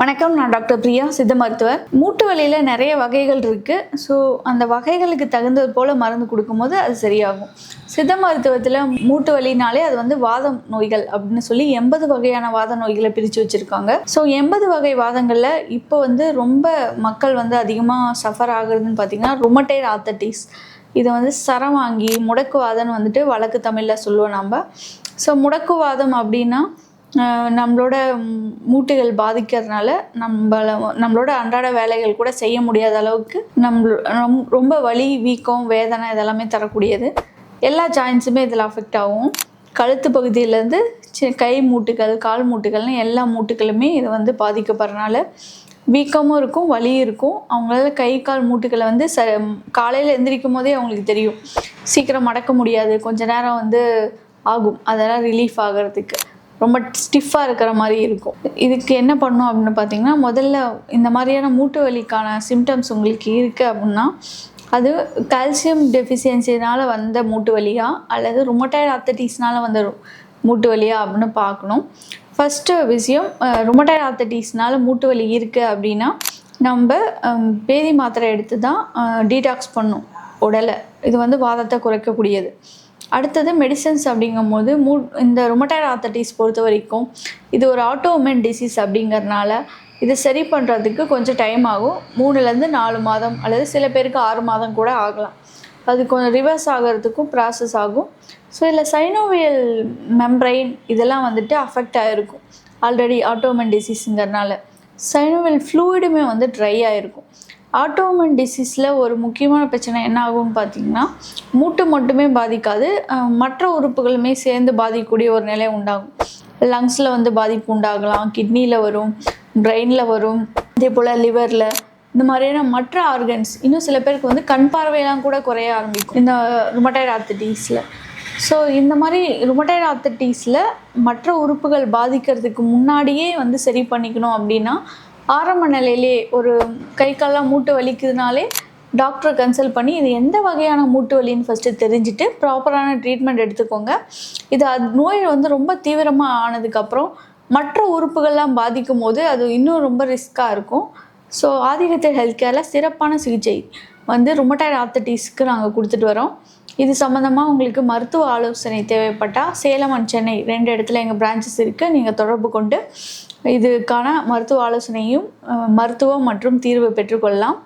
வணக்கம் நான் டாக்டர் பிரியா சித்த மருத்துவர். மூட்டு வலியில் நிறைய வகைகள் இருக்குது ஸோ அந்த வகைகளுக்கு தகுந்தது போல் மருந்து கொடுக்கும்போது அது சரியாகும். சித்த மருத்துவத்தில் மூட்டு வலினாலே அது வந்து வாதம் நோய்கள் அப்படின்னு சொல்லி எண்பது வகையான வாத நோய்களை பிரித்து வச்சுருக்காங்க. ஸோ எண்பது வகை வாதங்களில் இப்போ வந்து ரொம்ப மக்கள் வந்து அதிகமாக சஃபர் ஆகுறதுன்னு பார்த்திங்கன்னா ரொமட்டைட் ஆத்தட்டிஸ் இதை வந்து சரவாங்கி முடக்குவாதம்னு வந்துட்டு வழக்கு தமிழில் சொல்லுவோம் நம்ம ஸோ முடக்குவாதம் அப்படின்னா நம்மளோட மூட்டுகள் பாதிக்கிறதுனால நம்மள நம்மளோட அன்றாட வேலைகள் கூட செய்ய முடியாத அளவுக்கு நம்ம ரொம்ப வலி வீக்கம் வேதனை இதெல்லாமே தரக்கூடியது. எல்லா ஜாயின்ஸுமே இதில் அஃபெக்ட் ஆகும். கழுத்து பகுதியிலேருந்து கை மூட்டுகள் கால் மூட்டுகள்னு எல்லா மூட்டுகளுமே இது வந்து பாதிக்கப்படுறனால வீக்கமும் இருக்கும் வலியும் இருக்கும். அவங்களால கை கால் மூட்டுகளை வந்து ச காலையில் எந்திரிக்கும் போதே அவங்களுக்கு தெரியும். சீக்கிரம் மடக்க முடியாது. கொஞ்ச நேரம் வந்து ஆகும். அதெல்லாம் ரிலீஃப் ஆகிறதுக்கு. ரொம்ப ஸ்டிஃபாக இருக்கிற மாதிரி இருக்கும். இதுக்கு என்ன பண்ணும் அப்படின்னு பார்த்தீங்கன்னா முதல்ல இந்த மாதிரியான மூட்டு வலிக்கான சிம்டம்ஸ் உங்களுக்கு இருக்குது அப்படின்னா அது கால்சியம் டெஃபிஷியன்சினால் வந்த மூட்டு வலியா அல்லது ருமட்டைட் ஆத்தட்டிஸ்னால் வந்த மூட்டு வலியா அப்படின்னு பார்க்கணும். ஃபஸ்ட்டு விஷயம் ரொமட்டாய்டு ஆத்தட்டிஸ்னால் மூட்டு வலி இருக்குது அப்படின்னா நம்ம பேதி மாத்திரை எடுத்து தான் டீடாக்ஸ் பண்ணும் உடலை. இது வந்து வாதத்தை குறைக்கக்கூடியது. அடுத்தது மெடிசன்ஸ் அப்படிங்கும்போது மூ இந்த ருமட்டைட் ஆத்தட்டிஸ் பொறுத்த வரைக்கும் இது ஒரு ஆட்டோமென் டிசீஸ் அப்படிங்கிறனால இதை சரி பண்ணுறதுக்கு கொஞ்சம் டைம் ஆகும். மூணுலேருந்து நாலு மாதம் அல்லது சில பேருக்கு ஆறு மாதம் கூட ஆகலாம். அது கொஞ்சம் ரிவர்ஸ் ஆகிறதுக்கும் ப்ராசஸ் ஆகும். ஸோ இதில் சைனோவியல் மெம்ப்ரைன் இதெல்லாம் வந்துட்டு அஃபெக்ட் ஆகிருக்கும் ஆல்ரெடி ஆட்டோமன் டிசீஸுங்கிறனால சைனோவியல் ஃப்ளூயிடுமே வந்து ட்ரை ஆகிருக்கும் ஆட்டோமன் டிசீஸில் ஒரு முக்கியமான பிரச்சனை என்ன ஆகும்னு பார்த்தீங்கன்னா மூட்டு மட்டுமே பாதிக்காது மற்ற உறுப்புகளுமே சேர்ந்து பாதிக்கக்கூடிய ஒரு நிலை உண்டாகும். லங்ஸில் வந்து பாதிப்பு உண்டாகலாம் கிட்னியில் வரும் பிரெயினில் வரும் இதே போல் லிவரில் இந்த மாதிரியான மற்ற ஆர்கன்ஸ் இன்னும் சில பேருக்கு வந்து கண் பார்வையெல்லாம் கூட குறைய ஆரம்பிக்கும். இந்த ருமட்டைட் ஆர்த்தடிஸில் ஸோ இந்த மாதிரி ருமட்டைட் ஆர்த்தடிஸில் மற்ற உறுப்புகள் பாதிக்கிறதுக்கு முன்னாடியே வந்து சரி பண்ணிக்கணும் அப்படின்னா ஆரம்ப நிலையிலே ஒரு கை கால்லாம் மூட்டு வலிக்குதுனாலே டாக்டரை கன்சல்ட் பண்ணி இது எந்த வகையான மூட்டு வலின்னு ஃபஸ்ட்டு தெரிஞ்சுட்டு ப்ராப்பரான ட்ரீட்மெண்ட் எடுத்துக்கோங்க. இது அது நோய் வந்து ரொம்ப தீவிரமாக ஆனதுக்கப்புறம் மற்ற உறுப்புகள்லாம் பாதிக்கும் போது அது இன்னும் ரொம்ப ரிஸ்க்காக இருக்கும். ஸோ ஆதிக்கத்தை ஹெல்த் கேரில் சிறப்பான சிகிச்சை வந்து ருமட்டைட் ஆத்தட்டிஸ்க்கு நாங்கள் கொடுத்துட்டு வரோம். இது சம்மந்தமாக உங்களுக்கு மருத்துவ ஆலோசனை தேவைப்பட்டால் சேலம் அண்ட் சென்னை ரெண்டு இடத்துல எங்கள் பிரான்ச்சஸ் இருக்குது நீங்கள் தொடர்பு கொண்டு இதுக்கான மருத்துவ ஆலோசனையும் மருத்துவம் மற்றும் தீர்வு பெற்றுக்கொள்ளலாம்.